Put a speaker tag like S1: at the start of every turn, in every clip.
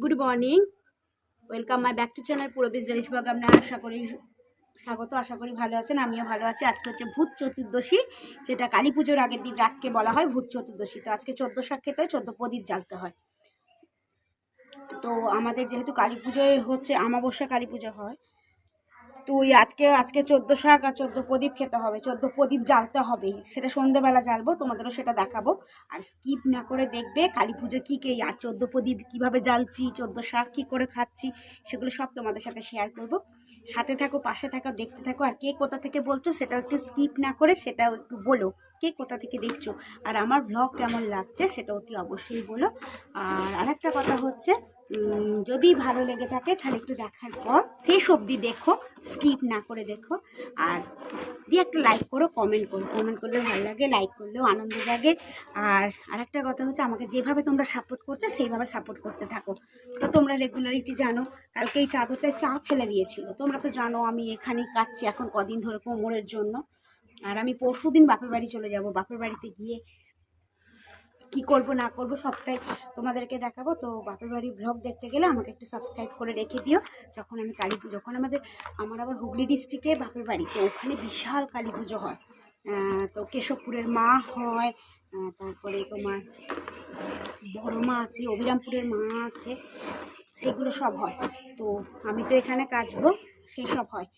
S1: Good morning welcome my back to channel Purbi's delish blog আপনার আশা করি স্বাগত, আশা করি ভালো আছেন, আমিও ভালো আছি। আজকে হচ্ছে ভূত চতুর্দশী, যেটা কালী পুজোর আগের দিন রাতকে বলা হয় ভূত চতুর্দশী। তো আজকে চোদ্দ শাক খেতে হয়, চোদ্দ প্রদীপ জ্বালতে হয়। তো আমাদের যেহেতু কালী পুজোয় হচ্ছে আমাবস্যা কালী পুজো হয় তো ওই আজকে আজকে চোদ্দ শাক আর চোদ্দ প্রদীপ খেতে হবে। চোদ্দ প্রদীপ জ্বালতে হবে। সেটা সন্ধ্যেবেলা জ্বালবো, তোমাদেরও সেটা দেখাবো। আর স্কিপ না করে দেখবে কালী পুজো কী কী, আর চোদ্দ প্রদীপ কীভাবে জ্বালছি, চোদ্দ শাক কী করে খাচ্ছি, সেগুলো সব তোমাদের সাথে শেয়ার করব। সাথে থাকো, পাশে থাকো, দেখতে থাকো, আর কে কোথা থেকে বলছো সেটাও একটু স্কিপ না করে সেটাও একটু বলো। কে কোথা থেকে দেখছ? আর আমার ব্লগ কেমন লাগছে সেটা অতি অবশ্যই বলো। আর আরেকটা কথা হচ্ছে যদি ভালো লেগে থাকে, তাহলে একটু দেখার পর শেষ অবধি দেখো স্কিপ না করে দেখো। আর দিয়ে একটা লাইক করো কমেন্ট করো। কমেন্ট করলেও ভালো লাগে লাইক করলেও আনন্দ লাগে আর আরেকটা কথা হচ্ছে, আমাকে যেভাবে তোমরা সাপোর্ট করছ, সেইভাবে সাপোর্ট করতে থাকো। তো তোমরা রেগুলারিটি জানো, কালকে এই চাদরটায় চা ফেলে দিয়েছিল। তোমরা তো জানো, আমি এখানেই কাটছি এখন কদিন ধরে কোমরের জন্য। আর আমি পরশু দিন বাপের বাড়ি চলে যাব। বাপের বাড়িতে গিয়ে কি করব, না করব, সবটাই তোমাদেরকে দেখাবো। তো বাপের বাড়ির ব্লগ দেখতে গেলে আমাকে একটু সাবস্ক্রাইব করে রেখে দিও। যখন আমি কালী পুজো যখন আমাদের, আমার আবার হুগলি ডিস্ট্রিক্টে বাপের বাড়ি, তো ওখানে বিশাল কালী পুজো হয়। তো কেশবপুরের মা হয় তারপরে তোমার বড় মা আছে, অবিরামপুরের মা আছে, সেগুলো সব হয়। তো আমি তো এখানে কাজবো, সেই সব হয়।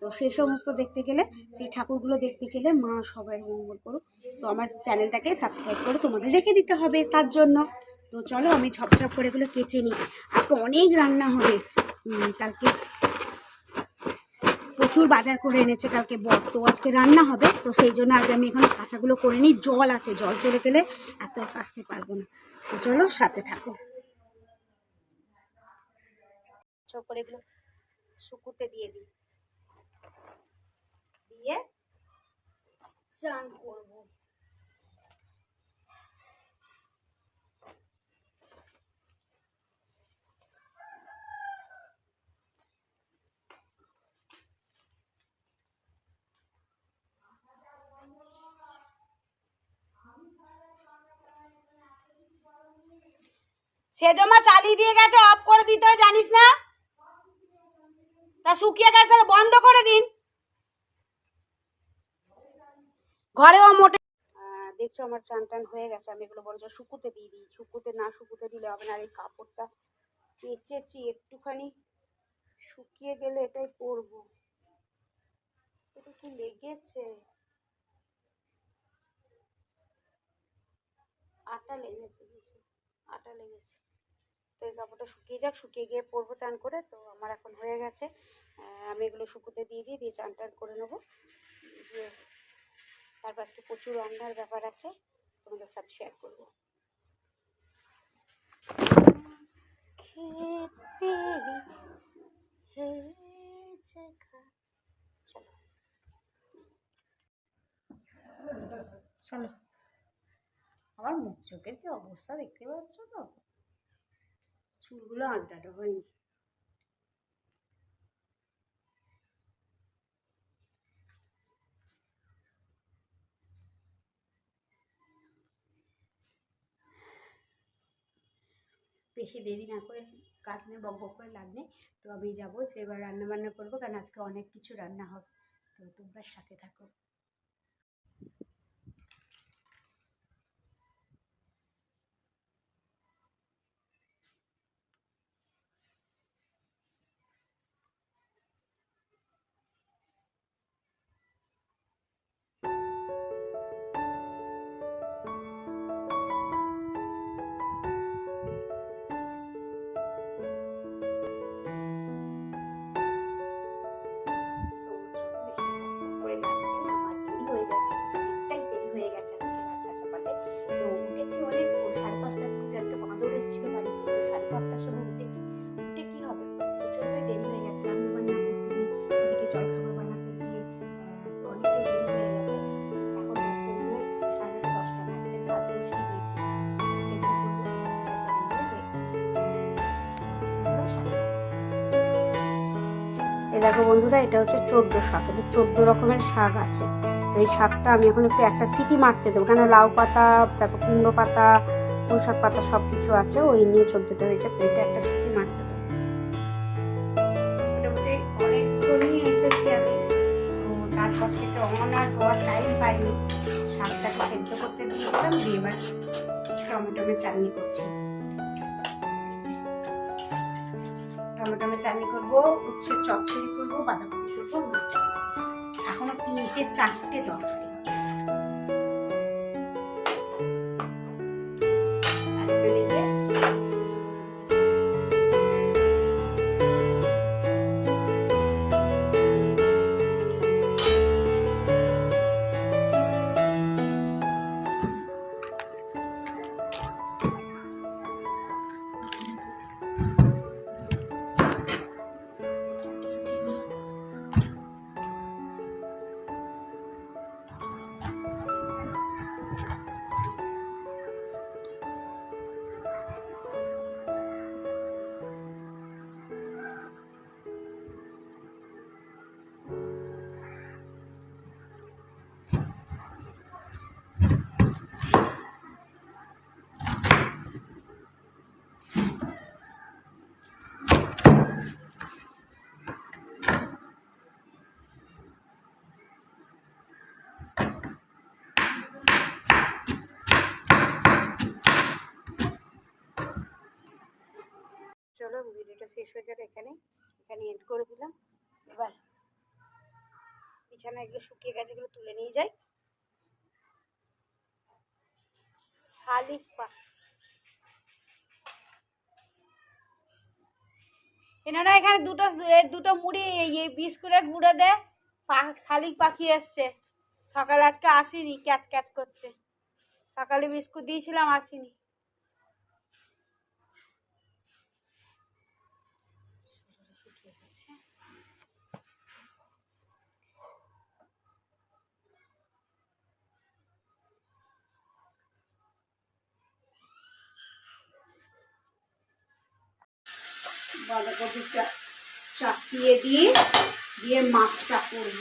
S1: তো সেই সমস্ত দেখতে গেলে, সেই ঠাকুরগুলো দেখতে গেলে মা সবাই মঙ্গল করুক। তো আমার চ্যানেলটাকে সাবস্ক্রাইব করে তোমাদের রেখে দিতে হবে তার জন্য। তো চলো আমি ঝপঝপ করে এগুলো কেচে নিই। আজকে অনেক রান্না হবে। কালকে প্রচুর বাজার করে এনেছে কালকে বর। তো আজকে রান্না হবে। তো সেই জন্য আগে আমি এখানে কাঁচাগুলো করে নিই। জল আছে, জল চলে গেলে এত কাচতে পারব না। তো চলো সাথে থাকো। করে এগুলো শুকুতে দিয়ে দিই। দিয়ে চান করব। সেজমা চালিয়ে দিয়ে গেছে অফ করে দিতে হয়, জানিস না? তা শুকিয়ে গেছে, বন্ধ করে দিন। ঘরেও মোটে দেখছ আমার চান টান হয়ে গেছে। আমি এগুলো বরঞ্চ শুকুতে দিয়ে দিই। শুকুতে না শুকুতে দিলে হবে না। আর এই কাপড়টা কেচেছি একটুখানি। শুকিয়ে গেলে এটাই পরবো। এটা কি লেগেছে? আটা লেগেছে কিছু। আটা লেগেছে। তো এই কাপড়টা শুকিয়ে যাক। শুকিয়ে গিয়ে পরবো চান করে। তো আমার এখন হয়ে গেছে। আমি এগুলো শুকুতে দিয়ে দিয়ে দিয়ে চান টান করে নেব। দিয়ে তারপর আজকে প্রচুর রান্নার ব্যাপার আছে, তোমাদের সাথে শেয়ার করব। চলো। আমার মুখ চোখের কি অবস্থা দেখতে পাচ্ছ তো? চুলগুলো আড্ডাটা হয়নি। বেশি দেরি না করে কাজ নিয়ে বক বক করে লাভ নেই। তো আমি যাব যে এবার রান্না বান্না করব, কারণ আজকে অনেক কিছু রান্না হবে। তো তোমরা সাথে থাকো। দেখো বন্ধুরা, এটা হচ্ছে চোদ্দ শাক। এদের চোদ্দ রকমের শাক আছে। তো এই শাকটা আমি এখন একটু একটা সিটি মারতে দেবো। কেন লাউ পাতা, তারপর কুমড়ো পাতা, পুঁই শাক পাতা সব কিছু আছে, ওই নিয়ে চোদ্দোটা হয়েছে, তো এটা একটা সিটি মারতে হবে মোটামুটি অনেকক্ষণই এসেছি আমি। তো তারপর থেকে অন আর হওয়ার টাইম পাইনি। শাকটাকে সেদ্ধ করতে দিয়েছিলাম, দিয়ে এবার টমেটোমে চাটনি করছি। টমেটোমে চাটনি করব উচ্ছে চচ্চড়ি করব বাঁধাকপি করব মাছ করব। এখনও তিনটে চারটে তরকারি চলো, ভিডিওটা শেষ হয়ে যাবে এখানে এখানে এন্ড করে দিলাম। এবার বিছানা এগুলো শুকিয়ে গেছে এগুলো তুলে নিয়ে যাই। শালিক পা এনারা এখানে দুটো দুটো মুড়ি, এই বিস্কুটের গুঁড়ো দেয়। শালিক পাখি এসছে সকালে আজকে আসেনি, ক্যাচ ক্যাচ করছে। সকালে বিস্কুট দিয়েছিলাম, আসেনি। গেছে বাঁধাকপিটা চাপিয়ে দিয়ে দিয়ে মাছটা করব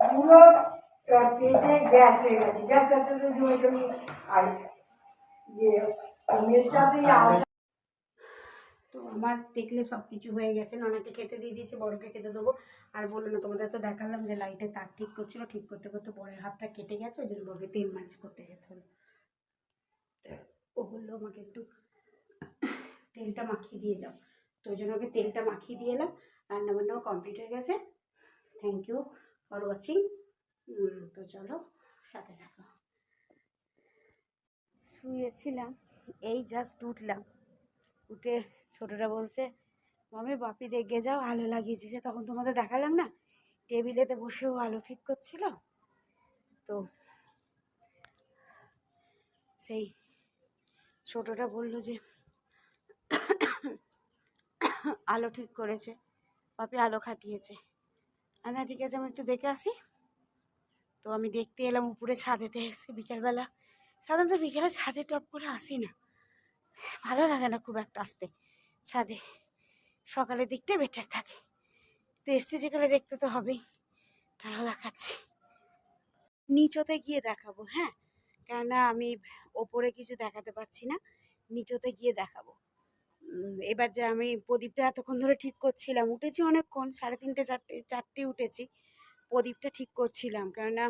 S2: পুরো পেটে গ্যাস হয়ে গেছে গ্যাস আছে জমে জমি আর ইয়ে মেসটাতেই
S1: তো আমার দেখলে সব কিছু হয়ে গেছে। ননাকে খেতে দিয়ে দিয়েছি, বড়কে খেতে দেবো। আর বলল না, তোমাদের তো দেখালাম যে লাইটে তার ঠিক করছিল, ঠিক করতে করতে বড়ের হাতটা কেটে গেছে, ওই জন্য বড়কে তেল মালিশ করতে যেতে হলো। ও বলল, আমাকে একটু তেলটা মাখিয়ে দিয়ে যাও। তো ওই জন্য ওকে তেলটা মাখিয়ে দিয়ে এলাম। রান্নাবান্নাও কমপ্লিট হয়ে গেছে। থ্যাংক ইউ ফর ওয়াচিং তো চলো। সাথে থাকো। শুয়েছিলাম, এই জাস্ট উঠলাম। উঠে ছোটরা বলছে, মামি, বাপি দেখে যাও, আলো লাগিয়েছি যে তখন তোমাদের দেখালাম না? টেবিলেতে বসেও আলো ঠিক করছিল? তো সেই ছোটটা বলল যে, আলো ঠিক করেছে, বাপি আলো খাটিয়েছে। আচ্ছা ঠিক আছে, আমি একটু দেখে আসি। তো আমি দেখতে এলাম উপরে ছাদেতে এসে বিকেলবেলা, সাধারণত বিকেলে ছাদে টপ করে আসি না। ভালো লাগে না খুব একটা আসতে। ছাদে সকালের দিকটা বেটার থাকে। তো এসছি যেখানে দেখতে তো হবেই তারা দেখাচ্ছি। নিচতে গিয়ে দেখাবো হ্যাঁ? কেননা আমি ওপরে কিছু দেখাতে পাচ্ছি না, নিচতে গিয়ে দেখাবো। এবার যে আমি প্রদীপটা এতক্ষণ ধরে ঠিক করছিলাম, উঠেছি অনেকক্ষণ, সাড়ে তিনটে, চারটে চারটে উঠেছি। প্রদীপটা ঠিক করছিলাম। কেননা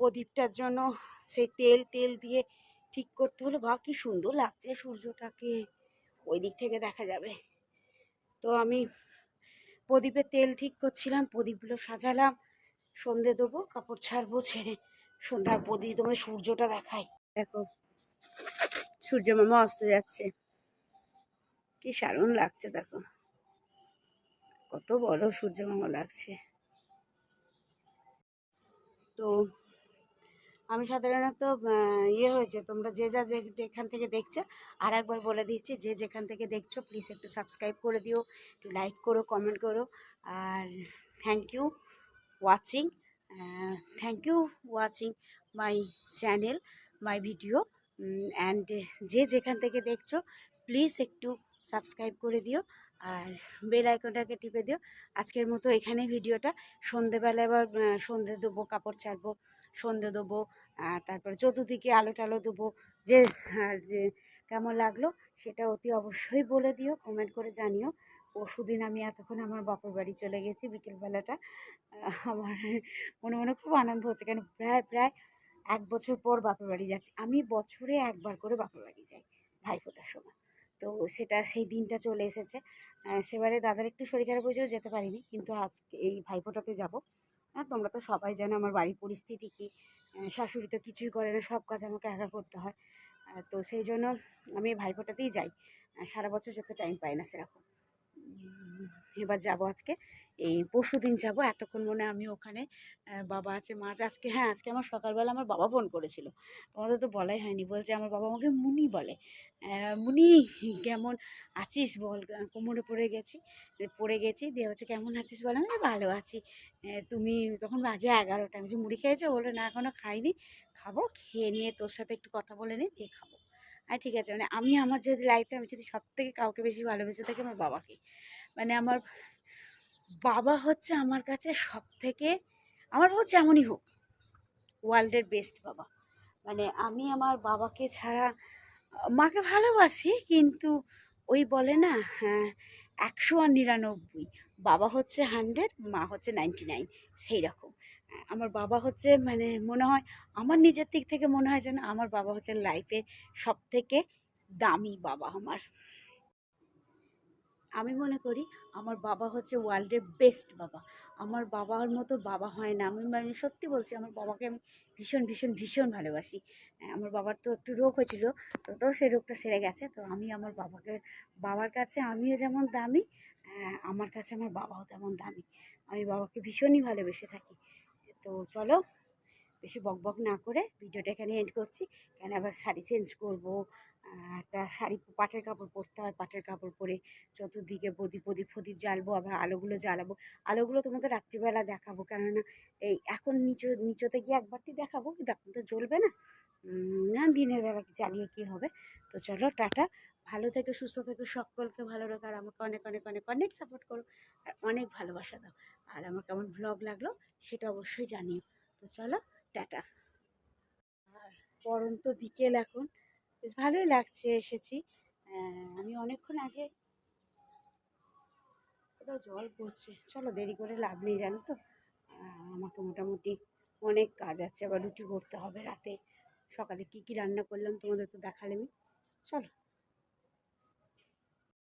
S1: প্রদীপটার জন্য সেই তেল তেল দিয়ে ঠিক করতে হলো বা কি সুন্দর লাগছে সূর্যটাকে। ওই দিক থেকে দেখা যাবে। তো আমি প্রদীপের তেল ঠিক করছিলাম, প্রদীপগুলো সাজালাম, সন্ধে দেবো, কাপড় ছাড়বো, ছেড়ে সন্ধ্যার প্রদীপ তোমার সূর্যটা দেখাই। দেখো, সূর্য মামা অস্ত যাচ্ছে। কি সারুন লাগছে, দেখো। কত বড় সূর্য মামা লাগছে। তো আমি সাধারণত ইয়ে হয়েছে, তোমরা যে যা যেখান থেকে দেখছ আর একবার বলে দিচ্ছি, যে যেখান থেকে দেখছ প্লিজ একটু সাবস্ক্রাইব করে দিও, একটু লাইক করো কমেন্ট করো, আর thank you watching thank you watching my channel my video and যে যেখান থেকে দেখছ প্লিজ একটু সাবস্ক্রাইব করে দিও আর বেল আইকনটাকে টিপে দিও। আজকের মতো এখানে ভিডিওটা। সন্ধেবেলা আহ, সন্ধে দেবো কাপড় ছাড়বো সন্ধে দেবো তারপরে চতুর্দিকে আলো টালো দেবো যে যে কেমন লাগল সেটা অতি অবশ্যই বলে দিও কমেন্ট করে জানিও। পরশুদিন আমি এতক্ষণ আমার বাপের বাড়ি চলে গেছি বিকেলবেলাটা। আমার মনে মনে খুব আনন্দ হচ্ছে কেন প্রায় প্রায় এক বছর পর বাপের বাড়ি যাচ্ছি। আমি বছরে একবার করে বাপের বাড়ি যাই ভাইফোঁটার সময়। তো সেটা সেই দিনটা চলে এসেছে। সেবারে দাদার একটু শরীর খারাপ হয়েছিল, যেতে পারিনি। কিন্তু আজকে এই ভাইফোঁটাতে যাব। হ্যাঁ তোমরা তো সবাই জানো আমার বাড়ির পরিস্থিতি কী। শাশুড়ি তো কিছুই করে না, সব কাজ আমাকে একা করতে হয়। তো সেই জন্য আমি ভাইফোঁটাতেই যাই। সারা বছর যেতে টাইম পাই না সেরকম। এবার যাব আজকে। এই পরশু দিন যাব। এতক্ষণ মনে আমি ওখানে বাবা আছে, মা আছে। আজকে হ্যাঁ আজকে আমার সকালবেলা আমার বাবা ফোন করেছিল। তোমাদের তো বলাই হয়নি। বলছে আমার বাবা আমাকে মুনি বলে। মুনি, কেমন আছিস বল? কোমরে পড়ে গেছি। পড়ে গেছি। দিয়ে হচ্ছে কেমন আছিস? বলে, আমি ভালো আছি। তুমি তখন বাজে এগারোটা। আমি যে মুড়ি খেয়েছো? বলে, না এখনও খাইনি। খাব, খেয়ে নিয়ে তোর সাথে একটু কথা বলে নিই, দিয়ে খাব। আর ঠিক আছে। মানে আমি আমার যদি লাইফে আমি যদি সব থেকে কাউকে বেশি ভালোবেসে থাকি, আমার বাবাকে। মানে আমার বাবা হচ্ছে আমার কাছে সব থেকে আমার বাবা যেমনই হোক, ওয়ার্ল্ডের বেস্ট বাবা। মানে আমি আমার বাবাকে ছাড়া, মাকে ভালোবাসি, কিন্তু ওই বলে না হ্যাঁ একশো আর নিরানব্বই, বাবা হচ্ছে হান্ড্রেড, মা হচ্ছে নাইনটি নাইন, সেই রকম। আমার বাবা হচ্ছে মানে মনে হয়, আমার নিজের দিক থেকে মনে হয় যেন আমার বাবা হচ্ছে লাইফে সব থেকে দামি বাবা আমার। আমি মনে করি আমার বাবা হচ্ছে ওয়ার্ল্ডের বেস্ট বাবা। আমার বাবার মতো বাবা হয় না। আমি মানে সত্যি বলছি, আমার বাবাকে আমি ভীষণ ভীষণ ভীষণ ভালোবাসি। আমার বাবার তো একটু রোগ হয়েছিল, তো তো সেই রোগটা সেরে গেছে। তো আমি আমার বাবাকে, বাবার কাছে আমিও যেমন দামি আমার কাছে আমার বাবাও তেমন দামি। আমি বাবাকে ভীষণই ভালোবেসে থাকি। তো চলো বেশি বক বক না করে ভিডিওটা এখানে এন্ড করছি। কেন আবার শাড়ি চেঞ্জ করব? একটা শাড়ি, পাটের কাপড় পরতে হয়, পাটের কাপড় পরে চতুর্দিকে প্রদীপ প্রদীপ প্রদীপ জ্বালবো, আবার আলোগুলো জ্বালাবো। আলোগুলো তোমাদের রাত্রিবেলা দেখাবো, কেননা এই এখন নিচু, নিচতে গিয়ে একবারটি দেখাবো, কিন্তু এখন তো জ্বলবে না। না, দিনের বেলা জ্বালিয়ে কী হবে? তো চলো, টাটা। ভালো থেকে, সুস্থ থেকে, সকলকে ভালো রাখো, আর আমাকে অনেক অনেক অনেক অনেক সাপোর্ট করো, আর অনেক ভালোবাসা দাও। আর আমার কেমন ভ্লগ লাগল, সেটা অবশ্যই জানিও। তো চলো টাটা। আর পরন্ত বিকেল এখন। বেশ ভালোই লাগছে, এসেছি। আমি অনেকক্ষণ আগে কোথাও জল পড়ছে। চলো দেরি করে লাভ নেই, জানো তো? আমাকে মোটামুটি অনেক কাজ আছে, আবার রুটি করতে হবে রাতে। সকালে কী কী রান্না করলাম তোমাদের তো দেখালামই চলো।